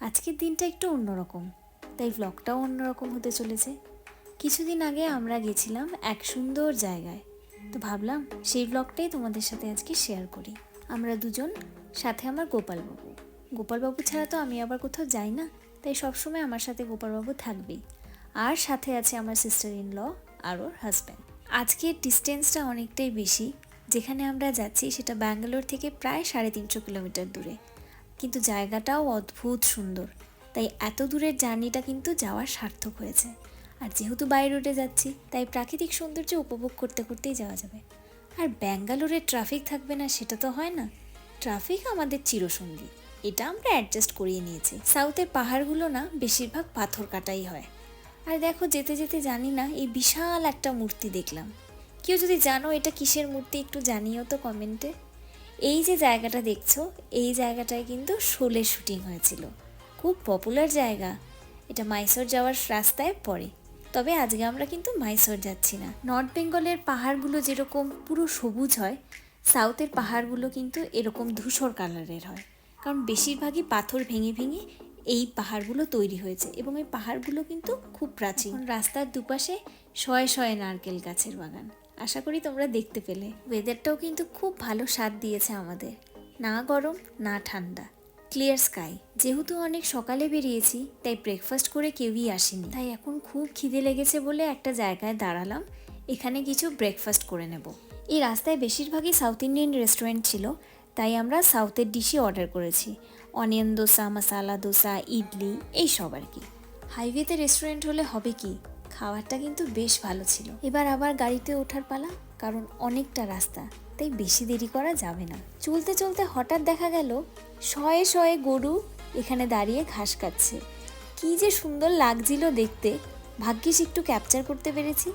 আজকের দিনটা একটু অন্যরকম। তাই ব্লগটাও অন্যরকম হতে চলেছে। কিছুদিন আগে আমরা গেছিলাম এক সুন্দর জায়গায়। তো ভাবলাম সেই ব্লগটাই তোমাদের সাথে আজকে শেয়ার করি। আমরা দুজন সাথে আমার গোপালবাবু। গোপালবাবু ছাড়া তো আমি আবার কোথাও যাই না, তাই সবসময় আমার সাথে গোপালবাবু থাকবেই। আর সাথে আছে আমার সিস্টার ইন ল আর ওর হাজব্যান্ড আজকের ডিস্টেন্সটা অনেকটাই বেশি, যেখানে আমরা যাচ্ছি সেটা ব্যাঙ্গালোর থেকে প্রায় সাড়ে তিনশো কিলোমিটার দূরে। কিন্তু জায়গাটাও অদ্ভুত সুন্দর। তাই এত দূরের জার্নিটা কিন্তু যাওয়ার সার্থক হয়েছে। আর যেহেতু বাই রোডে যাচ্ছি, তাই প্রাকৃতিক সৌন্দর্য উপভোগ করতে করতেই যাওয়া যাবে। আর ব্যাঙ্গালোরের ট্রাফিক থাকবে না, সেটা তো হয় না। ট্রাফিক আমাদের চিরসঙ্গী। এটা আমরা অ্যাডজাস্ট করিয়ে নিয়েছি। সাউথের পাহাড়গুলো না, বেশিরভাগ পাথর কাটাই হয়। আর দেখো, যেতে যেতে জানি না, এই বিশাল একটা মূর্তি দেখলাম। কেউ যদি জানো এটা কিসের মূর্তি, একটু জানিও তো কমেন্টে। এই যে জায়গাটা দেখছ, এই জায়গাটায় কিন্তু শোলে শুটিং হয়েছিল। খুব পপুলার জায়গা। এটা মাইসোর যাওয়ার রাস্তায় পড়ে। তবে আজকে আমরা কিন্তু মাইসোর যাচ্ছি না। নর্থ বেঙ্গলের পাহাড়গুলো যেরকম পুরো সবুজ হয় সাউথের পাহাড়গুলো কিন্তু এরকম ধূসর কালারের হয়। কারণ বেশিরভাগই পাথর ভেঙে ভেঙে এই পাহাড়গুলো তৈরি হয়েছে এবং এই পাহাড়গুলো কিন্তু খুব প্রাচীন। রাস্তার দুপাশে শয়ে শয়ে নারকেল গাছের বাগান। আশা করি তোমরা দেখতে পেলে। ওয়েদারটাও কিন্তু খুব ভালো স্বাদ দিয়েছে আমাদের। না গরম, না ঠান্ডা। ক্লিয়ার স্কাই যেহেতু অনেক সকালে বেরিয়েছি, তাই ব্রেকফাস্ট করে কেউই আসেনি। তাই এখন খুব খিদে লেগেছে বলে একটা জায়গায় দাঁড়ালাম। এখানে কিছু ব্রেকফাস্ট করে নেব। এই রাস্তায় বেশিরভাগই সাউথ ইন্ডিয়ান রেস্টুরেন্ট ছিল, তাই আমরা সাউথের ডিশই অর্ডার করেছি। অনিয়ন দোসা মশালা দোসা ইডলি এই সব আর কি। হাইওয়েতে রেস্টুরেন্ট হলে হবে কি? খাবারটা কিন্তু বেশ ভালো ছিল। এবার আবার গাড়িতে ওঠার পালা, কারণ অনেকটা রাস্তা, তাই বেশি দেরি করা যাবে না। চলতে চলতে হঠাৎ দেখা গেল, শয়ে শয়ে গরু এখানে দাঁড়িয়ে ঘাস খাচ্ছে। কি যে সুন্দর লাগছিল দেখতে। ভাগ্যিস একটু ক্যাপচার করতে পেরেছি।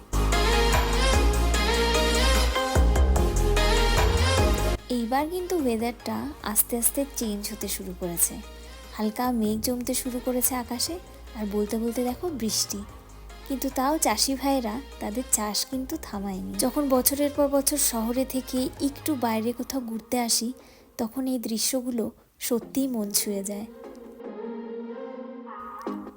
এইবার কিন্তু ওয়েদারটা আস্তে আস্তে চেঞ্জ হতে শুরু করেছে। হালকা মেঘ জমতে শুরু করেছে আকাশে, আর বলতে বলতে দেখো বৃষ্টি। কিন্তু তাও চাষি ভাইরা তাদের চাষ কিন্তু থামায়নি। যখন বছরের পর বছর শহরে থেকে একটু বাইরে কোথাও ঘুরতে আসি, তখন এই দৃশ্যগুলো সত্যিই মন ছুঁয়ে যায়।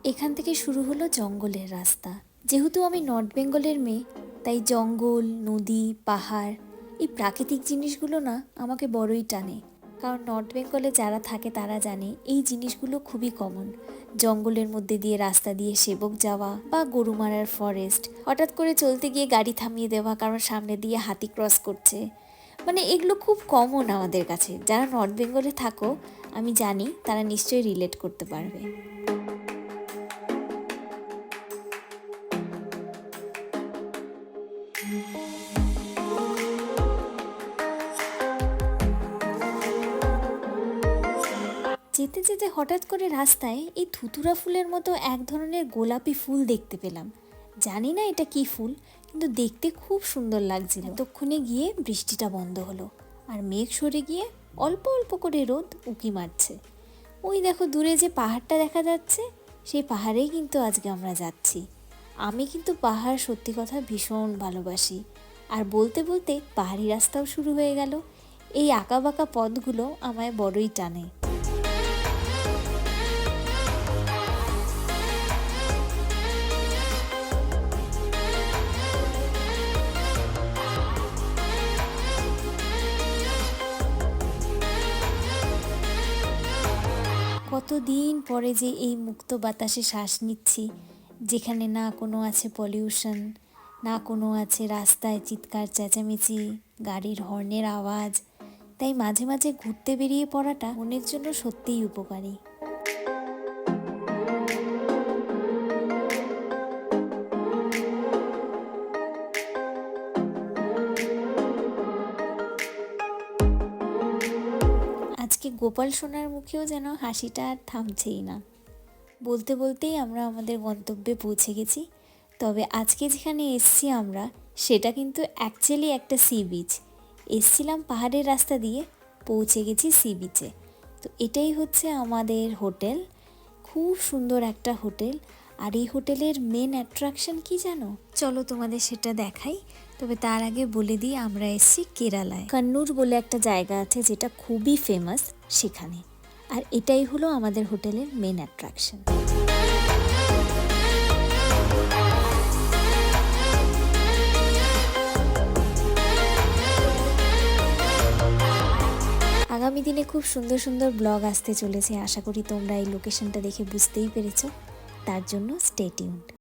এখান থেকে শুরু হলো জঙ্গলের রাস্তা। যেহেতু আমি নর্থ বেঙ্গলের মেয়ে, তাই জঙ্গল, নদী, পাহাড়, এই প্রাকৃতিক জিনিসগুলো না আমাকে বড়ই টানে। কারণ নর্থ বেঙ্গলে যারা থাকে তারা জানে এই জিনিসগুলো খুবই কমন জঙ্গলের মধ্যে দিয়ে রাস্তা দিয়ে সেবক যাওয়া বা গরু মারার ফরেস্ট হঠাৎ করে চলতে গিয়ে গাড়ি থামিয়ে দেওয়া কারণ সামনে দিয়ে হাতি ক্রস করছে। মানে এগুলো খুব কমন আমাদের কাছে। যারা নর্থ বেঙ্গলে থাকো, আমি জানি তারা নিশ্চয়ই রিলেট করতে পারবে। যেতে যেতে হঠাৎ করে রাস্তায় এই থুতুরা ফুলের মতো এক ধরনের গোলাপি ফুল দেখতে পেলাম। জানি না এটা কি ফুল, কিন্তু দেখতে খুব সুন্দর লাগছিল। তক্ষণে গিয়ে বৃষ্টিটা বন্ধ হলো আর মেঘ সরে গিয়ে অল্প অল্প করে রোদ উঁকি মারছে। ওই দেখো দূরে যে পাহাড়টা দেখা যাচ্ছে, সেই পাহাড়েই কিন্তু আজকে আমরা যাচ্ছি। আমি কিন্তু পাহাড় সত্যি কথা ভীষণ ভালোবাসি। আর বলতে বলতে পাহাড়ি রাস্তাও শুরু হয়ে গেল। এই আঁকা বাঁকা পথগুলো আমায় বড়ই টানে। কতদিন পরে যে এই মুক্ত বাতাসে শ্বাস নিচ্ছি, যেখানে না কোনো আছে পলিউশন না কোনো আছে রাস্তায় চিৎকার, চেঁচামেচি, গাড়ির হর্নের আওয়াজ, তাই মাঝে মাঝে ঘুরতে বেরিয়ে পড়াটা মনের জন্য সত্যিই উপকারী। গোপাল সোনার মুখেও যেন হাসিটা আর থামছেই না। বলতে বলতেই আমরা আমাদের গন্তব্যে পৌঁছে গেছি। তবে আজকে যেখানে এসছি আমরা, সেটা কিন্তু অ্যাকচুয়ালি একটা সি বিচ এসছিলাম পাহাড়ের রাস্তা দিয়ে, পৌঁছে গেছি সি বিচে তো এটাই হচ্ছে আমাদের হোটেল। খুব সুন্দর একটা হোটেল। আর এই হোটেলের মেন অ্যাট্রাকশন কি জানো? চলো তোমাদের সেটা দেখাই। তবে তার আগে বলে দিই, আমরা এসেছি কেরালায়। কান্নুর বলে একটা জায়গা আছে যেটা খুবই ফেমাস সেখানে। আর এটাই হলো আমাদের হোটেলের মেন অ্যাট্রাকশন আগামী দিনে খুব সুন্দর সুন্দর ব্লগ আসতে চলেছে। আশা করি তোমরা এই লোকেশনটা দেখে বুঝতেই পেরেছ। তার জন্য স্টে টিউনড